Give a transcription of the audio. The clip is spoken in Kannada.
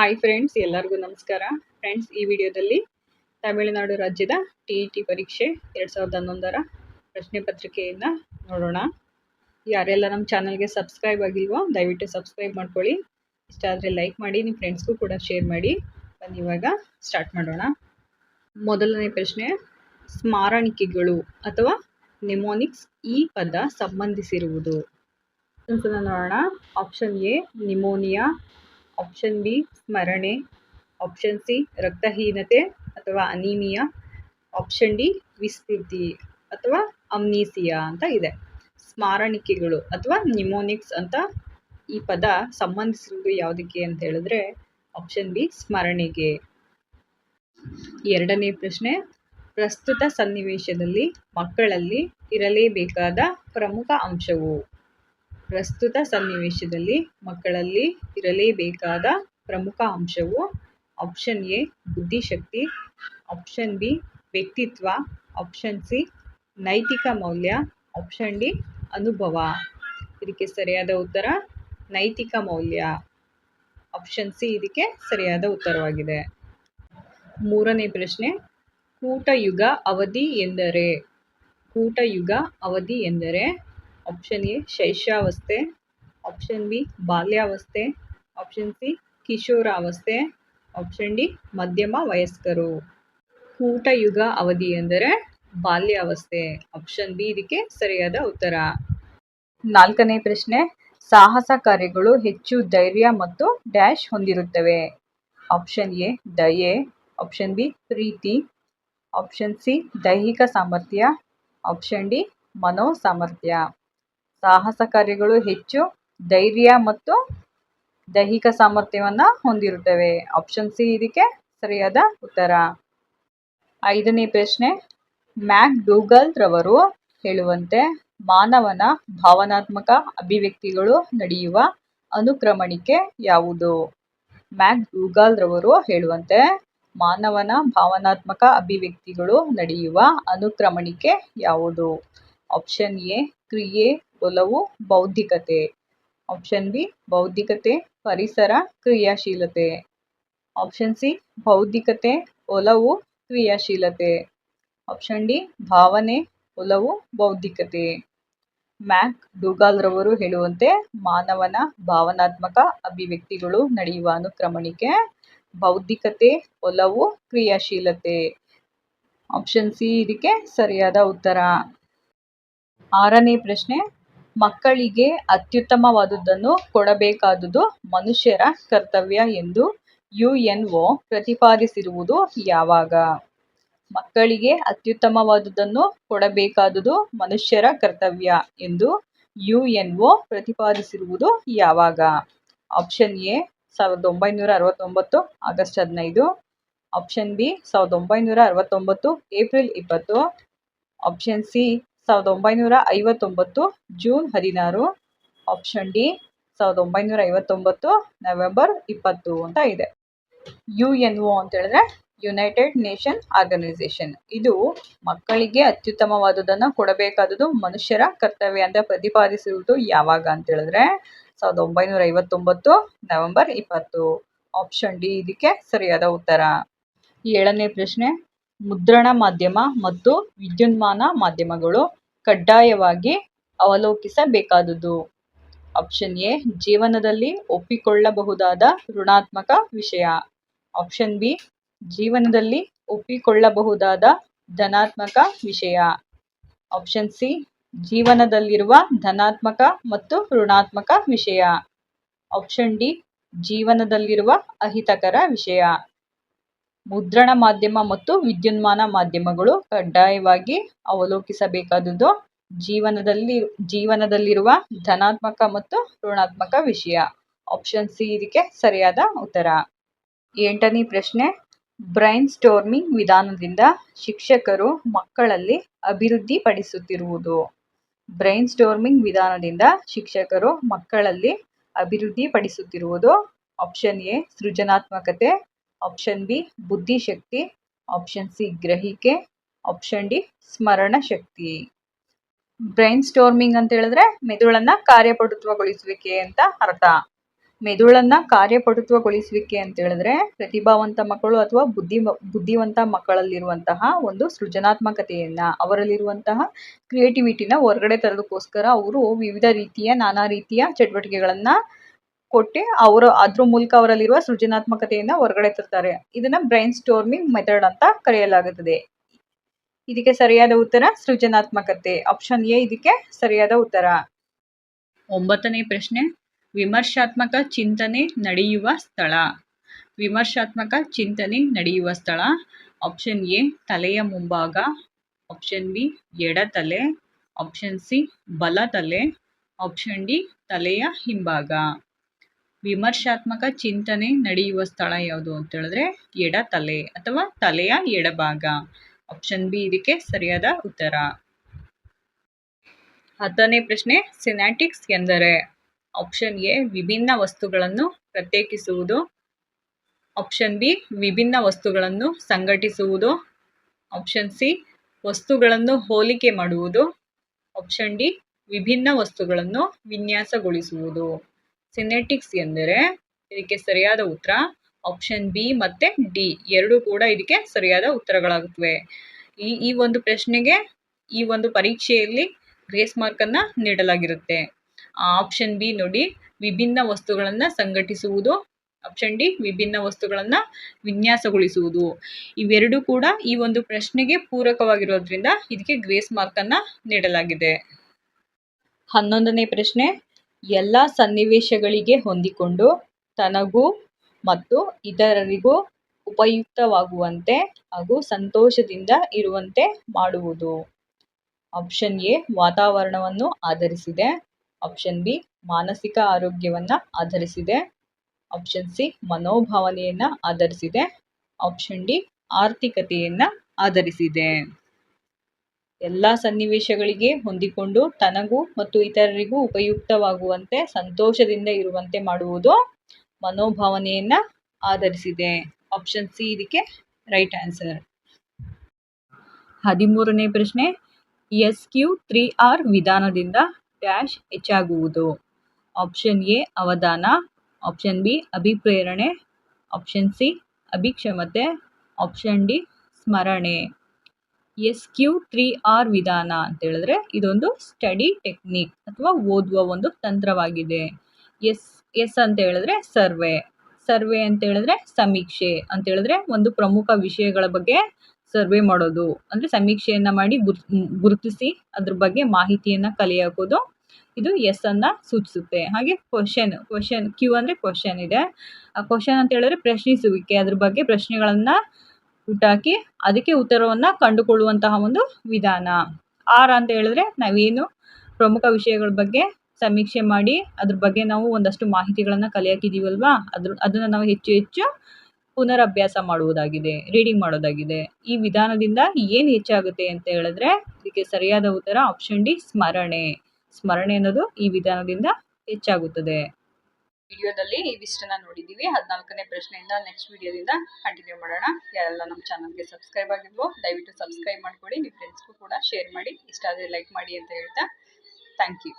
ಹಾಯ್ ಫ್ರೆಂಡ್ಸ್ ಎಲ್ಲರಿಗೂ ನಮಸ್ಕಾರ. ಫ್ರೆಂಡ್ಸ್ ಈ ವಿಡಿಯೋದಲ್ಲಿ ತಮಿಳುನಾಡು ರಾಜ್ಯದ ಟಿ ಇ ಟಿ ಪರೀಕ್ಷೆ ಎರಡು ಸಾವಿರದ ಹನ್ನೊಂದರ ಪ್ರಶ್ನೆ ಪತ್ರಿಕೆಯನ್ನು ನೋಡೋಣ. ಯಾರೆಲ್ಲ ನಮ್ಮ ಚಾನಲ್ಗೆ ಸಬ್ಸ್ಕ್ರೈಬ್ ಆಗಿಲ್ವೋ, ದಯವಿಟ್ಟು ಸಬ್ಸ್ಕ್ರೈಬ್ ಮಾಡ್ಕೊಳ್ಳಿ. ಇಷ್ಟ ಆದರೆ ಲೈಕ್ ಮಾಡಿ, ನಿಮ್ಮ ಫ್ರೆಂಡ್ಸ್ಗೂ ಕೂಡ ಶೇರ್ ಮಾಡಿ. ಬನ್ನಿ, ಇವಾಗ ಸ್ಟಾರ್ಟ್ ಮಾಡೋಣ. ಮೊದಲನೇ ಪ್ರಶ್ನೆ, ಸ್ಮಾರಣಿಕೆಗಳು ಅಥವಾ ನಿಮೋನಿಕ್ಸ್ ಈ ಪದ ಸಂಬಂಧಿಸಿರುವುದು? ನೋಡೋಣ. Option A pneumonia option B ಸ್ಮರಣೆ. ಆಪ್ಷನ್ ಸಿ ರಕ್ತಹೀನತೆ ಅಥವಾ ಅನೀಮಿಯಾ. ಆಪ್ಷನ್ ಡಿ ವಿಸ್ಮೃತಿ ಅಥವಾ ಅಮ್ನೀಸಿಯಾ ಅಂತ ಇದೆ. ಸ್ಮಾರಣಿಕೆಗಳು ಅಥವಾ ನಿಮೋನಿಕ್ಸ್ ಅಂತ ಈ ಪದ ಸಂಬಂಧಿಸಿರುವುದು ಯಾವುದಕ್ಕೆ ಅಂತ ಹೇಳಿದ್ರೆ ಆಪ್ಷನ್ ಬಿ ಸ್ಮರಣೆಗೆ. ಎರಡನೇ ಪ್ರಶ್ನೆ, ಪ್ರಸ್ತುತ ಸನ್ನಿವೇಶದಲ್ಲಿ ಮಕ್ಕಳಲ್ಲಿ ಇರಲೇಬೇಕಾದ ಪ್ರಮುಖ ಅಂಶವು. ಪ್ರಸ್ತುತ ಸನ್ನಿವೇಶದಲ್ಲಿ ಮಕ್ಕಳಲ್ಲಿ ಇರಲೇಬೇಕಾದ ಪ್ರಮುಖ ಅಂಶವು ಆಪ್ಷನ್ ಎ ಬುದ್ಧಿಶಕ್ತಿ ಆಪ್ಷನ್ ಬಿ ವ್ಯಕ್ತಿತ್ವ ಆಪ್ಷನ್ ಸಿ ನೈತಿಕ ಮೌಲ್ಯ ಆಪ್ಷನ್ ಡಿ ಅನುಭವ. ಇದಕ್ಕೆ ಸರಿಯಾದ ಉತ್ತರ ನೈತಿಕ ಮೌಲ್ಯ. ಆಪ್ಷನ್ ಸಿ ಇದಕ್ಕೆ ಸರಿಯಾದ ಉತ್ತರವಾಗಿದೆ. ಮೂರನೇ ಪ್ರಶ್ನೆ, ಕೂಟಯುಗ ಅವಧಿ ಎಂದರೆ, ಕೂಟಯುಗ ಅವಧಿ ಎಂದರೆ ಆಪ್ಷನ್ ಎ ಶೈಶಾವಸ್ಥೆ ಆಪ್ಷನ್ ಬಿ ಬಾಲ್ಯಾವಸ್ಥೆ ಆಪ್ಷನ್ ಸಿ ಕಿಶೋರಾವಸ್ಥೆ ಆಪ್ಷನ್ ಡಿ ಮಧ್ಯಮ ವಯಸ್ಕರು ಕೂಟಯುಗ ಅವಧಿ ಎಂದರೆ ಬಾಲ್ಯಾವಸ್ಥೆ ಆಪ್ಷನ್ ಬಿ ಇದಕ್ಕೆ ಸರಿಯಾದ ಉತ್ತರ ನಾಲ್ಕನೇ ಪ್ರಶ್ನೆ ಸಾಹಸ ಕಾರ್ಯಗಳು ಹೆಚ್ಚು ಧೈರ್ಯ ಮತ್ತು ಡ್ಯಾಶ್ ಹೊಂದಿರುತ್ತವೆ ಆಪ್ಷನ್ ಎ ದಯೆ ಆಪ್ಷನ್ ಬಿ ಪ್ರೀತಿ ಆಪ್ಷನ್ ಸಿ ದೈಹಿಕ ಸಾಮರ್ಥ್ಯ ಆಪ್ಷನ್ ಡಿ ಮನೋ ಸಾಮರ್ಥ್ಯ ಸಾಹಸ ಕಾರ್ಯಗಳು ಹೆಚ್ಚು ಧೈರ್ಯ ಮತ್ತು ದೈಹಿಕ ಸಾಮರ್ಥ್ಯವನ್ನು ಹೊಂದಿರುತ್ತವೆ. ಆಪ್ಷನ್ ಸಿ ಇದಕ್ಕೆ ಸರಿಯಾದ ಉತ್ತರ. ಐದನೇ ಪ್ರಶ್ನೆ ಮ್ಯಾಕ್ ಡೂಗಲ್ ರವರು ಹೇಳುವಂತೆ ಮಾನವನ ಭಾವನಾತ್ಮಕ ಅಭಿವ್ಯಕ್ತಿಗಳು ನಡೆಯುವ ಅನುಕ್ರಮಣಿಕೆ ಯಾವುದು? ಮ್ಯಾಕ್ ಡೂಗಲ್ ರವರು ಹೇಳುವಂತೆ ಮಾನವನ ಭಾವನಾತ್ಮಕ ಅಭಿವ್ಯಕ್ತಿಗಳು ನಡೆಯುವ ಅನುಕ್ರಮಣಿಕೆ ಯಾವುದು? ಆಪ್ಷನ್ ಎ ಕ್ರಿಯೆ ಒಲವು ಬೌದ್ಧಿಕತೆ. ಆಪ್ಷನ್ ಬಿ ಬೌದ್ಧಿಕತೆ, ಪರಿಸರ, ಕ್ರಿಯಾಶೀಲತೆ. ಆಪ್ಷನ್ ಸಿ ಬೌದ್ಧಿಕತೆ, ಒಲವು, ಕ್ರಿಯಾಶೀಲತೆ. ಆಪ್ಷನ್ ಡಿ ಭಾವನೆ, ಒಲವು, ಬೌದ್ಧಿಕತೆ. ಮ್ಯಾಕ್ ಡೂಗಾಲ್ರವರು ಹೇಳುವಂತೆ ಮಾನವನ ಭಾವನಾತ್ಮಕ ಅಭಿವ್ಯಕ್ತಿಗಳು ನಡೆಯುವ ಅನುಕ್ರಮಣಿಕೆ, ಬೌದ್ಧಿಕತೆ, ಒಲವು, ಕ್ರಿಯಾಶೀಲತೆ. ಆಪ್ಷನ್ ಸಿ ಇದಕ್ಕೆ ಸರಿಯಾದ ಉತ್ತರ. ಆರನೇ ಪ್ರಶ್ನೆ ಮಕ್ಕಳಿಗೆ ಅತ್ಯುತ್ತಮವಾದುದನ್ನು ಕೊಡಬೇಕಾದುದು ಮನುಷ್ಯರ ಕರ್ತವ್ಯ ಎಂದು ಯು ಎನ್ ಒ ಪ್ರತಿಪಾದಿಸಿರುವುದು ಯಾವಾಗ? ಮಕ್ಕಳಿಗೆ ಅತ್ಯುತ್ತಮವಾದುದನ್ನು ಕೊಡಬೇಕಾದುದು ಮನುಷ್ಯರ ಕರ್ತವ್ಯ ಎಂದು ಯು ಎನ್ ಒ ಪ್ರತಿಪಾದಿಸಿರುವುದು ಯಾವಾಗ? ಆಪ್ಷನ್ ಎ, ಸಾವಿರದ ಒಂಬೈನೂರ ಅರವತ್ತೊಂಬತ್ತು, ಆಗಸ್ಟ್ ಹದಿನೈದು. ಆಪ್ಷನ್ ಬಿ, ಸಾವಿರದ ಒಂಬೈನೂರ ಅರವತ್ತೊಂಬತ್ತು, ಏಪ್ರಿಲ್ ಇಪ್ಪತ್ತು. ಆಪ್ಷನ್ ಸಿ ಸಾವಿರದ ಒಂಬೈನೂರ ಐವತ್ತೊಂಬತ್ತು, ಜೂನ್ ಹದಿನಾರು. ಆಪ್ಷನ್ ಡಿ ಸಾವಿರದ ಒಂಬೈನೂರ ಐವತ್ತೊಂಬತ್ತು, ನವೆಂಬರ್ ಇಪ್ಪತ್ತು ಅಂತ ಇದೆ. ಯು ಎನ್ ಒ ಅಂತ ಹೇಳಿದ್ರೆ ಯುನೈಟೆಡ್ ನೇಷನ್ ಆರ್ಗನೈಸೇಷನ್ ಇದು ಮಕ್ಕಳಿಗೆ ಅತ್ಯುತ್ತಮವಾದುದನ್ನು ಕೊಡಬೇಕಾದದ್ದು ಮನುಷ್ಯರ ಕರ್ತವ್ಯ ಅಂತ ಪ್ರತಿಪಾದಿಸಿರುವುದು ಯಾವಾಗ ಅಂತ ಹೇಳಿದ್ರೆ ಸಾವಿರದ ಒಂಬೈನೂರ ಐವತ್ತೊಂಬತ್ತು, ನವೆಂಬರ್ ಇಪ್ಪತ್ತು. ಆಪ್ಷನ್ ಡಿ ಇದಕ್ಕೆ ಸರಿಯಾದ ಉತ್ತರ. ಏಳನೇ ಪ್ರಶ್ನೆ, ಮುದ್ರಣ ಮಾಧ್ಯಮ ಮತ್ತು ವಿದ್ಯುನ್ಮಾನ ಮಾಧ್ಯಮಗಳು ಕಡ್ಡಾಯವಾಗಿ ಅವಲೋಕಿಸಬೇಕಾದುದು. ಆಪ್ಷನ್ ಎ ಜೀವನದಲ್ಲಿ ಒಪ್ಪಿಕೊಳ್ಳಬಹುದಾದ ಋಣಾತ್ಮಕ ವಿಷಯ. ಆಪ್ಷನ್ ಬಿ ಜೀವನದಲ್ಲಿ ಒಪ್ಪಿಕೊಳ್ಳಬಹುದಾದ ಧನಾತ್ಮಕ ವಿಷಯ. ಆಪ್ಷನ್ ಸಿ ಜೀವನದಲ್ಲಿರುವ ಧನಾತ್ಮಕ ಮತ್ತು ಋಣಾತ್ಮಕ ವಿಷಯ. ಆಪ್ಷನ್ ಡಿ ಜೀವನದಲ್ಲಿರುವ ಅಹಿತಕರ ವಿಷಯ. ಮುದ್ರಣ ಮಾಧ್ಯಮ ಮತ್ತು ವಿದ್ಯುನ್ಮಾನ ಮಾಧ್ಯಮಗಳು ಕಡ್ಡಾಯವಾಗಿ ಅವಲೋಕಿಸಬೇಕಾದುದು. ಜೀವನದಲ್ಲಿ, ಜೀವನದಲ್ಲಿರುವ ಧನಾತ್ಮಕ ಮತ್ತು ಋಣಾತ್ಮಕ ವಿಷಯ. ಆಪ್ಷನ್ ಸಿ ಇದಕ್ಕೆ ಸರಿಯಾದ ಉತ್ತರ. ಎಂಟನೇ ಪ್ರಶ್ನೆ. ಬ್ರೈನ್ ಸ್ಟೋರ್ಮಿಂಗ್ ವಿಧಾನದಿಂದ ಶಿಕ್ಷಕರು ಮಕ್ಕಳಲ್ಲಿ ಅಭಿವೃದ್ಧಿಪಡಿಸುತ್ತಿರುವುದು. ಬ್ರೈನ್ ಸ್ಟೋರ್ಮಿಂಗ್ ವಿಧಾನದಿಂದ ಶಿಕ್ಷಕರು ಮಕ್ಕಳಲ್ಲಿ ಅಭಿವೃದ್ಧಿಪಡಿಸುತ್ತಿರುವುದು. ಆಪ್ಷನ್ ಎ ಸೃಜನಾತ್ಮಕತೆ. ಆಪ್ಷನ್ ಬಿ ಬುದ್ಧಿಶಕ್ತಿ ಆಪ್ಷನ್ ಸಿ ಗ್ರಹಿಕೆ. ಆಪ್ಷನ್ ಡಿ ಸ್ಮರಣ ಶಕ್ತಿ. ಬ್ರೈನ್ ಸ್ಟೋರ್ಮಿಂಗ್ ಅಂತ ಹೇಳಿದ್ರೆ ಮೆದುಳನ್ನ ಕಾರ್ಯಪಟುತ್ವಗೊಳಿಸುವಿಕೆ ಅಂತ ಅರ್ಥ. ಮೆದುಳನ್ನ ಕಾರ್ಯಪಟುತ್ವಗೊಳಿಸುವಿಕೆ ಅಂತ ಹೇಳಿದ್ರೆ ಪ್ರತಿಭಾವಂತ ಮಕ್ಕಳು ಅಥವಾ ಬುದ್ಧಿ, ಬುದ್ಧಿವಂತ ಮಕ್ಕಳಲ್ಲಿರುವಂತಹ ಒಂದು ಸೃಜನಾತ್ಮಕತೆಯನ್ನ, ಅವರಲ್ಲಿರುವಂತಹ ಕ್ರಿಯೇಟಿವಿಟಿನ ಹೊರಗಡೆ ತರೋದಕ್ಕೋಸ್ಕರ ಅವರು ವಿವಿಧ ರೀತಿಯ, ನಾನಾ ರೀತಿಯ ಚಟುವಟಿಕೆಗಳನ್ನ ಕೊಟ್ಟು ಅವರು, ಅದ್ರ ಮೂಲಕ ಅವರಲ್ಲಿರುವ ಸೃಜನಾತ್ಮಕತೆಯನ್ನ ಹೊರಗಡೆ ತರ್ತಾರೆ. ಇದನ್ನ ಬ್ರೈನ್ ಸ್ಟೋರ್ಮಿಂಗ್ ಮೆಥಡ್ ಅಂತ ಕರೆಯಲಾಗುತ್ತದೆ. ಇದಕ್ಕೆ ಸರಿಯಾದ ಉತ್ತರ ಸೃಜನಾತ್ಮಕತೆ. ಆಪ್ಷನ್ ಎ ಇದಕ್ಕೆ ಸರಿಯಾದ ಉತ್ತರ. ಒಂಬತ್ತನೇ ಪ್ರಶ್ನೆ, ವಿಮರ್ಶಾತ್ಮಕ ಚಿಂತನೆ ನಡೆಯುವ ಸ್ಥಳ. ವಿಮರ್ಶಾತ್ಮಕ ಚಿಂತನೆ ನಡೆಯುವ ಸ್ಥಳ. ಆಪ್ಷನ್ ಎ ತಲೆಯ ಮುಂಭಾಗ. ಆಪ್ಷನ್ ಬಿ ಎಡತಲೆ. ಆಪ್ಷನ್ ಸಿ ಬಲ ತಲೆ ಆಪ್ಷನ್ ಡಿ ತಲೆಯ ಹಿಂಭಾಗ. ವಿಮರ್ಶಾತ್ಮಕ ಚಿಂತನೆ ನಡೆಯುವ ಸ್ಥಳ ಯಾವುದು ಅಂತ ಹೇಳಿದ್ರೆ ಎಡತಲೆ ಅಥವಾ ತಲೆಯ ಎಡಭಾಗ. ಆಪ್ಷನ್ ಬಿ ಇದಕ್ಕೆ ಸರಿಯಾದ ಉತ್ತರ. ಹತ್ತನೇ ಪ್ರಶ್ನೆ ಸಿನಾಟಿಕ್ಸ್ ಎಂದರೆ ಆಪ್ಷನ್ ಎ, ವಿಭಿನ್ನ ವಸ್ತುಗಳನ್ನು ಪ್ರತ್ಯೇಕಿಸುವುದು. ಆಪ್ಷನ್ ಬಿ, ವಿಭಿನ್ನ ವಸ್ತುಗಳನ್ನು ಸಂಘಟಿಸುವುದು. ಆಪ್ಷನ್ ಸಿ, ವಸ್ತುಗಳನ್ನು ಹೋಲಿಕೆ ಮಾಡುವುದು. ಆಪ್ಷನ್ ಡಿ, ವಿಭಿನ್ನ ವಸ್ತುಗಳನ್ನು ವಿನ್ಯಾಸಗೊಳಿಸುವುದು. ಸಿನೆಟಿಕ್ಸ್ ಎಂದರೆ ಇದಕ್ಕೆ ಸರಿಯಾದ ಉತ್ತರ ಆಪ್ಷನ್ ಬಿ ಮತ್ತು ಡಿ ಎರಡು ಕೂಡ ಇದಕ್ಕೆ ಸರಿಯಾದ ಉತ್ತರಗಳಾಗುತ್ತವೆ. ಈ ಈ ಒಂದು ಪ್ರಶ್ನೆಗೆ ಈ ಒಂದು ಪರೀಕ್ಷೆಯಲ್ಲಿ ಗ್ರೇಸ್ ಮಾರ್ಕನ್ನು ನೀಡಲಾಗಿರುತ್ತೆ. ಆಪ್ಷನ್ ಬಿ ನೋಡಿ ವಿಭಿನ್ನ ವಸ್ತುಗಳನ್ನು ಸಂಘಟಿಸುವುದು ಆಪ್ಷನ್ ಡಿ ವಿಭಿನ್ನ ವಸ್ತುಗಳನ್ನು ವಿನ್ಯಾಸಗೊಳಿಸುವುದು. ಇವೆರಡೂ ಕೂಡ ಈ ಒಂದು ಪ್ರಶ್ನೆಗೆ ಪೂರಕವಾಗಿರೋದ್ರಿಂದ ಇದಕ್ಕೆ ಗ್ರೇಸ್ ಮಾರ್ಕನ್ನು ನೀಡಲಾಗಿದೆ. ಹನ್ನೊಂದನೇ ಪ್ರಶ್ನೆ. ಎಲ್ಲ ಸನ್ನಿವೇಶಗಳಿಗೆ ಹೊಂದಿಕೊಂಡು ತನಗೂ ಮತ್ತು ಇತರರಿಗೂ ಉಪಯುಕ್ತವಾಗುವಂತೆ ಹಾಗೂ ಸಂತೋಷದಿಂದ ಇರುವಂತೆ ಮಾಡುವುದು. ಆಪ್ಷನ್ ಎ, ವಾತಾವರಣವನ್ನು ಆಧರಿಸಿದೆ. ಆಪ್ಷನ್ ಬಿ, ಮಾನಸಿಕ ಆರೋಗ್ಯವನ್ನು ಆಧರಿಸಿದೆ. ಆಪ್ಷನ್ ಸಿ, ಮನೋಭಾವನೆಯನ್ನು ಆಧರಿಸಿದೆ. ಆಪ್ಷನ್ ಡಿ, ಆರ್ಥಿಕತೆಯನ್ನು ಆಧರಿಸಿದೆ. ಎಲ್ಲ ಸನ್ನಿವೇಶಗಳಿಗೆ ಹೊಂದಿಕೊಂಡು ತನಗೂ ಮತ್ತು ಇತರರಿಗೂ ಉಪಯುಕ್ತವಾಗುವಂತೆ ಸಂತೋಷದಿಂದ ಇರುವಂತೆ ಮಾಡುವುದು ಮನೋಭಾವನೆಯನ್ನು ಆಧರಿಸಿದೆ. ಆಪ್ಷನ್ ಸಿ ಇದಕ್ಕೆ ರೈಟ್ ಆನ್ಸರ್ ಹದಿಮೂರನೇ ಪ್ರಶ್ನೆ ಎಸ್ ಕ್ಯೂ ತ್ರೀ ಆರ್ ವಿಧಾನದಿಂದ ಡ್ಯಾಶ್ ಹೆಚ್ಚಾಗುವುದು. ಆಪ್ಷನ್ ಎ ಅವಧಾನ. ಆಪ್ಷನ್ ಬಿ ಅಭಿಪ್ರೇರಣೆ. ಆಪ್ಷನ್ ಸಿ ಅಭಿಕ್ಷಮತೆ. ಆಪ್ಷನ್ ಡಿ ಸ್ಮರಣೆ. ಎಸ್ ಕ್ಯೂ ತ್ರೀ ಆರ್ ವಿಧಾನ ಅಂತ ಹೇಳಿದ್ರೆ ಇದೊಂದು ಸ್ಟಡಿ ಟೆಕ್ನಿಕ್ ಅಥವಾ ಓದುವ ಒಂದು ತಂತ್ರವಾಗಿದೆ. ಎಸ್ ಎಸ್ ಅಂತ ಹೇಳಿದ್ರೆ ಸರ್ವೆ ಸರ್ವೆ ಅಂತ ಹೇಳಿದ್ರೆ ಸಮೀಕ್ಷೆ ಅಂತ ಹೇಳಿದ್ರೆ ಒಂದು ಪ್ರಮುಖ ವಿಷಯಗಳ ಬಗ್ಗೆ ಸರ್ವೆ ಮಾಡೋದು. ಅಂದರೆ ಸಮೀಕ್ಷೆಯನ್ನು ಮಾಡಿ ಗುರ್, ಗುರುತಿಸಿ ಅದ್ರ ಬಗ್ಗೆ ಮಾಹಿತಿಯನ್ನು ಕಲೆ ಇದು ಎಸ್ ಅನ್ನ ಸೂಚಿಸುತ್ತೆ. ಹಾಗೆ ಕ್ವಶನ್ ಕ್ವಶನ್ ಕ್ಯೂ ಅಂದರೆ ಕ್ವಶನ್ ಇದೆ. ಆ ಕ್ವಶನ್ ಅಂತ ಹೇಳಿದ್ರೆ ಪ್ರಶ್ನಿಸುವಿಕೆ, ಅದ್ರ ಬಗ್ಗೆ ಪ್ರಶ್ನೆಗಳನ್ನು ಹುಟ್ಟಾಕಿ ಅದಕ್ಕೆ ಉತ್ತರವನ್ನು ಕಂಡುಕೊಳ್ಳುವಂತಹ ಒಂದು ವಿಧಾನ. ಆರ್ ಅಂತ ಹೇಳಿದ್ರೆ ನಾವೇನು ಪ್ರಮುಖ ವಿಷಯಗಳ ಬಗ್ಗೆ ಸಮೀಕ್ಷೆ ಮಾಡಿ ಅದ್ರ ಬಗ್ಗೆ ನಾವು ಒಂದಷ್ಟು ಮಾಹಿತಿಗಳನ್ನು ಕಲಿಯಾಕಿದೀವಲ್ವಾ? ಅದ್ರ, ಅದನ್ನು ನಾವು ಹೆಚ್ಚು ಹೆಚ್ಚು ಪುನರಭ್ಯಾಸ ಮಾಡುವುದಾಗಿದೆ ರೀಡಿಂಗ್ ಮಾಡೋದಾಗಿದೆ. ಈ ವಿಧಾನದಿಂದ ಏನು ಹೆಚ್ಚಾಗುತ್ತೆ ಅಂತ ಹೇಳಿದ್ರೆ ಇದಕ್ಕೆ ಸರಿಯಾದ ಉತ್ತರ ಆಪ್ಷನ್ ಡಿ ಸ್ಮರಣೆ. ಸ್ಮರಣೆ ಅನ್ನೋದು ಈ ವಿಧಾನದಿಂದ ಹೆಚ್ಚಾಗುತ್ತದೆ. ವಿಡಿಯೋದಲ್ಲಿ ಇವಿಷ್ಟನ್ನ ನೋಡಿದ್ದೀವಿ. ಹದಿನಾಲ್ಕನೇ ಪ್ರಶ್ನೆಯಿಂದ ನೆಕ್ಸ್ಟ್ ವಿಡಿಯೋದಿಂದ ಕಂಟಿನ್ಯೂ ಮಾಡೋಣ. ಯಾರೆಲ್ಲ ನಮ್ಮ ಚಾನಲ್ಗೆ ಸಬ್ಸ್ಕ್ರೈಬ್ ಆಗಿದ್ವೋ ದಯವಿಟ್ಟು ಸಬ್ಸ್ಕ್ರೈಬ್ ಮಾಡ್ಕೊಳ್ಳಿ. ನಿಮ್ಮ ಫ್ರೆಂಡ್ಸ್ಗೂ ಕೂಡ ಶೇರ್ ಮಾಡಿ. ಇಷ್ಟ ಆದರೆ ಲೈಕ್ ಮಾಡಿ ಅಂತ ಹೇಳ್ತಾ ಥ್ಯಾಂಕ್ ಯು